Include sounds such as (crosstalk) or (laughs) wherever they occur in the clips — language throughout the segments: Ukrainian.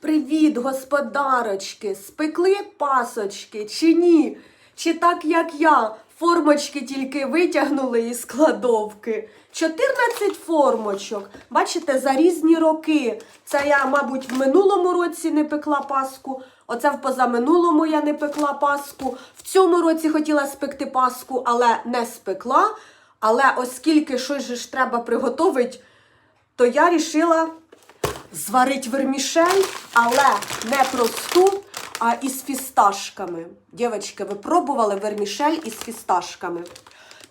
Привіт, господарочки! Спекли пасочки чи ні? Чи так як я, формочки тільки витягнули із кладовки? 14 формочок. Бачите, за різні роки. Це я, мабуть, в минулому році не пекла паску. Оце в позаминулому я не пекла паску. В цьому році хотіла спекти паску, але не спекла. Але оскільки щось ж треба приготувати, то я рішила зварить вермішель, але не просту, а із фісташками. Дівчатки, ви пробували вермішель із фісташками?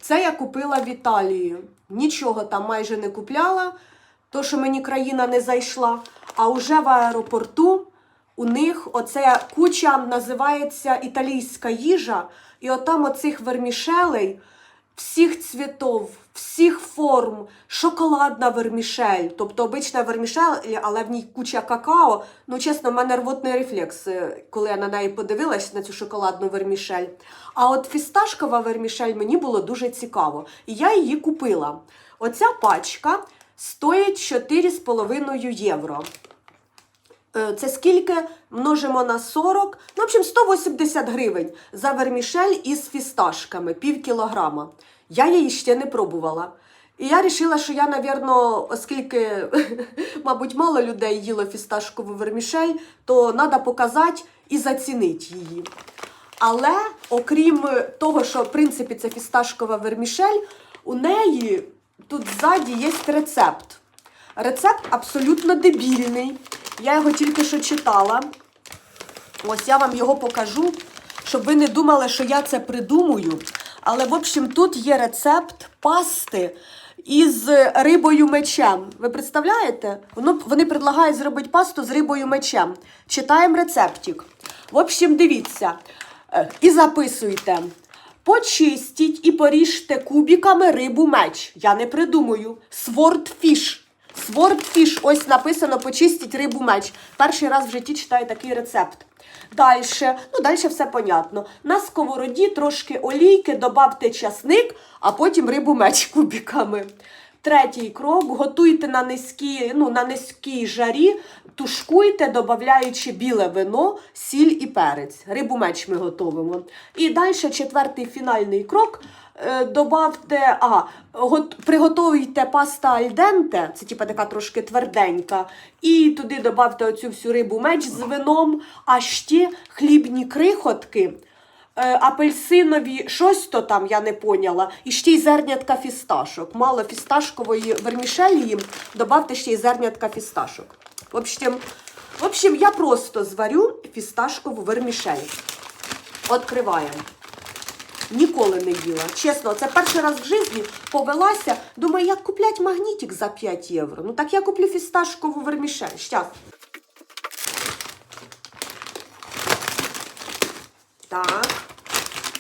Це я купила в Італії. Нічого там майже не купляла, то що мені країна не зайшла. А уже в аеропорту у них оця куча називається італійська їжа, і отам оцих вермішелей всіх цвітов, всіх форм, шоколадна вермішель, тобто обична вермішель, але в ній куча какао. Ну, чесно, в мене рвотний рефлекс, е, коли я на неї подивилась, на цю шоколадну вермішель. А от фісташкова вермішель мені було дуже цікаво. І я її купила. Оця пачка стоїть 4,5 євро. Е, Це скільки множимо на 40, ну, в общем, 180 гривень за вермішель із фісташками, пів кілограма. Я її ще не пробувала. І я вирішила, що я, напевно, оскільки, (laughs) мабуть, мало людей їло фісташкову вермішель, то треба показати і зацінити її. Але окрім того, що в принципі це фісташкова вермішель, у неї тут ззаді є рецепт. Рецепт абсолютно дебільний. Я його тільки що читала. Ось я вам його покажу, щоб ви не думали, що я це придумую. Але, в общем, тут є рецепт пасти із рибою мечем. Ви представляєте? Воно, вони предлагають зробити пасту з рибою мечем. Читаємо рецептик. В общем, дивіться е, і записуйте. Почистіть і поріжте кубиками рибу меч. Я не придумую. Swordfish. Swordfish. Ось написано почистіть рибу меч. Перший раз в житті читаю такий рецепт. Далі, ну далі все понятно. На сковороді трошки олійки, добавте часник, а потім рибу меч кубиками. Третій крок. Готуйте на низькій, ну, на низькій жарі, тушкуйте, додаючи біле вино, сіль і перець. Рибу меч ми готуємо. І далі четвертий фінальний крок. Е, добавте, а, гот, приготуйте паста альденте, це типа така трошки тверденька, і туди добавте оцю всю рибу меч з вином, а ще хлібні крихотки, е, апельсинові, щось то там, я не поняла, і ще й зернятка фісташок. Мало фісташкової вермішелі їм, добавте ще й зернятка фісташок. В общем, в общем, я просто зварю фісташкову вермішель. Откриваємо. Ніколи не їла. Чесно, це перший раз в житті повелася. Думаю, як куплять магнітик за 5 євро. Ну так я куплю фісташкову вермішель. Щас. Так.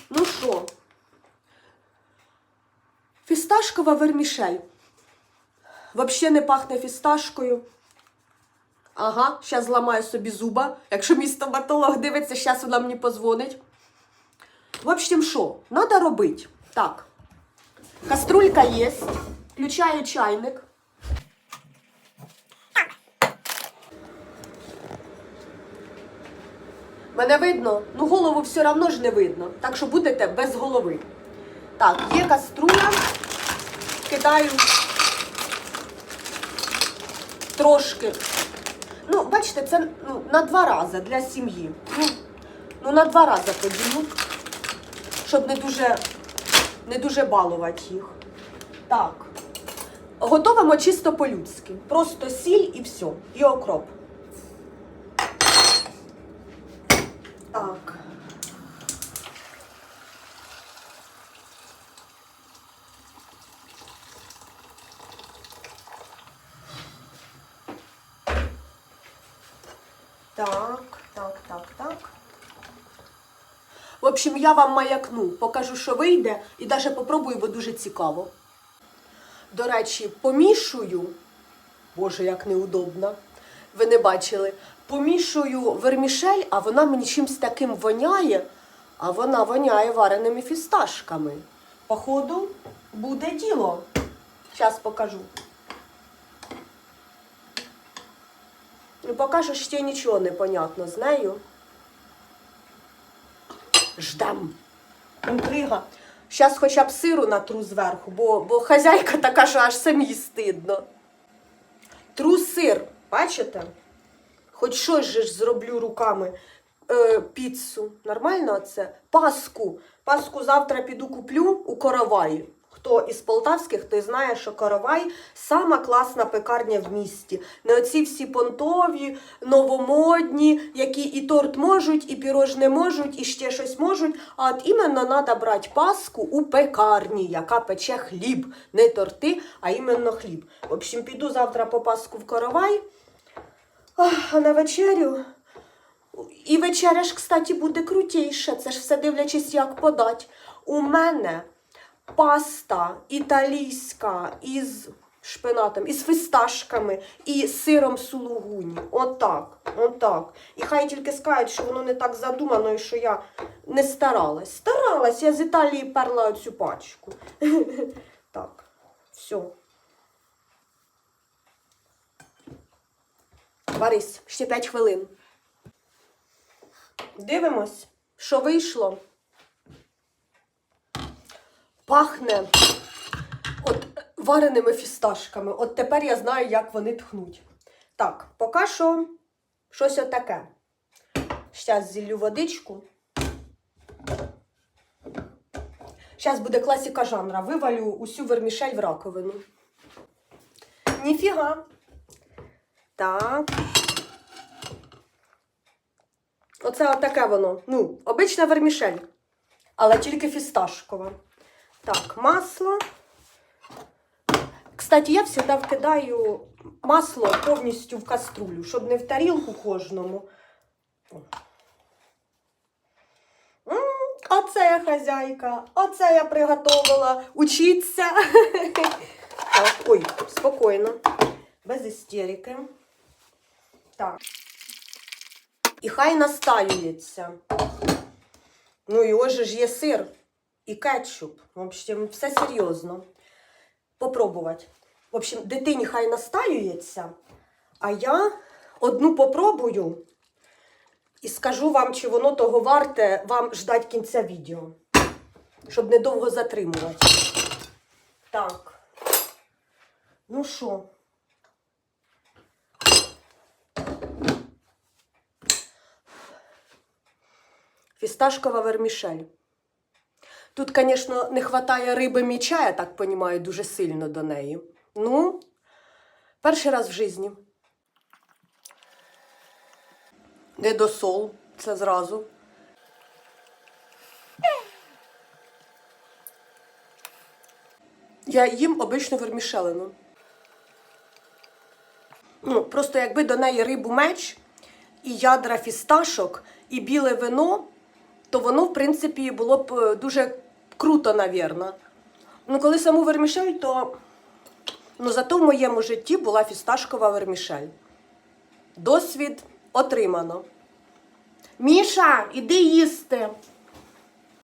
Ну що? Фісташкова вермішель. Взагалі не пахне фісташкою. Ага, зараз зламаю собі зуба. Якщо мій стоматолог дивиться, зараз вона мені позвонить. В общем, що? Надо робити. Так. Каструлька є. Включаю чайник. Мене видно? Ну, голову все одно ж не видно. Так що будете без голови. Так, є каструля. Кидаю трошки. Ну, бачите, це ну, на два рази для сім'ї. Ну, на два рази поділю щоб не дуже, не дуже балувати їх. Так. Готовимо чисто по-людськи. Просто сіль і все. І окроп. Так. Так, так, так. В общем, я вам маякну, покажу, що вийде, і навіть попробую, бо дуже цікаво. До речі, помішую, боже, як неудобно, ви не бачили. Помішую вермішель, а вона мені чимось таким воняє, а вона воняє вареними фісташками. Походу, буде діло. Зараз покажу. Ну, поки що ще нічого не понятно з нею. Ждем. Інтрига. Зараз хоча б сиру натру зверху, бо, бо хазяйка така, що аж самі стидно. Тру сир, бачите? Хоч щось же ж зроблю руками. Е, піцу. Нормально це? Паску. Паску завтра піду куплю у Короваї. Хто із полтавських, той знає, що Коровай сама класна пекарня в місті. Не оці всі понтові, новомодні, які і торт можуть, і пірож не можуть, і ще щось можуть. А от іменно треба брати паску у пекарні, яка пече хліб. Не торти, а іменно хліб. В общем, піду завтра по паску в Коровай. Ах, А на вечерю. І вечеря ж, кстати, буде крутіше. Це ж все дивлячись, як подать. У мене паста італійська із шпинатом, із фисташками і сиром сулугуні. Отак. Отак. І хай тільки скажуть, що воно не так задумано і що я не старалась. Старалась, я з Італії перла цю пачку. (laughs) Так, все. Варись, ще 5 хвилин. Дивимось, що вийшло. Пахне от вареними фісташками. От тепер я знаю, як вони тхнуть. Так, поки що щось отаке. Зараз зіллю водичку. Зараз буде класика жанра. Вивалю усю вермішель в раковину. Ніфіга. Так. Оце отаке воно. Ну, обична вермішель, але тільки фісташкова. Так, масло. Кстати, я завжди вкидаю масло повністю в каструлю, щоб не в тарілку кожному. Оце я хазяйка, оце я приготувала. Учіться. (laughs) Так, ой, спокійно, без істерики. Так. І хай настаюється. Ну же ж є сир і кетчуп. В общем, все серйозно. Попробувати. В общем, дитині хай настаюється, а я одну попробую і скажу вам, чи воно того варте вам ждать кінця відео. Щоб недовго затримувати. Так. Ну що? Фісташкова вермішель. Тут, звісно, не вистачає риби міча, я так розумію, дуже сильно до неї. Ну, перший раз в житті. Не до сол, це зразу. Я їм обичну вермішелину. Ну, просто якби до неї рибу меч, і ядра фісташок, і біле вино, то воно, в принципі, було б е, дуже круто, навірно. Ну, коли саму вермішель, то ну, зато в моєму житті була фісташкова вермішель. Досвід отримано. Міша, іди їсти.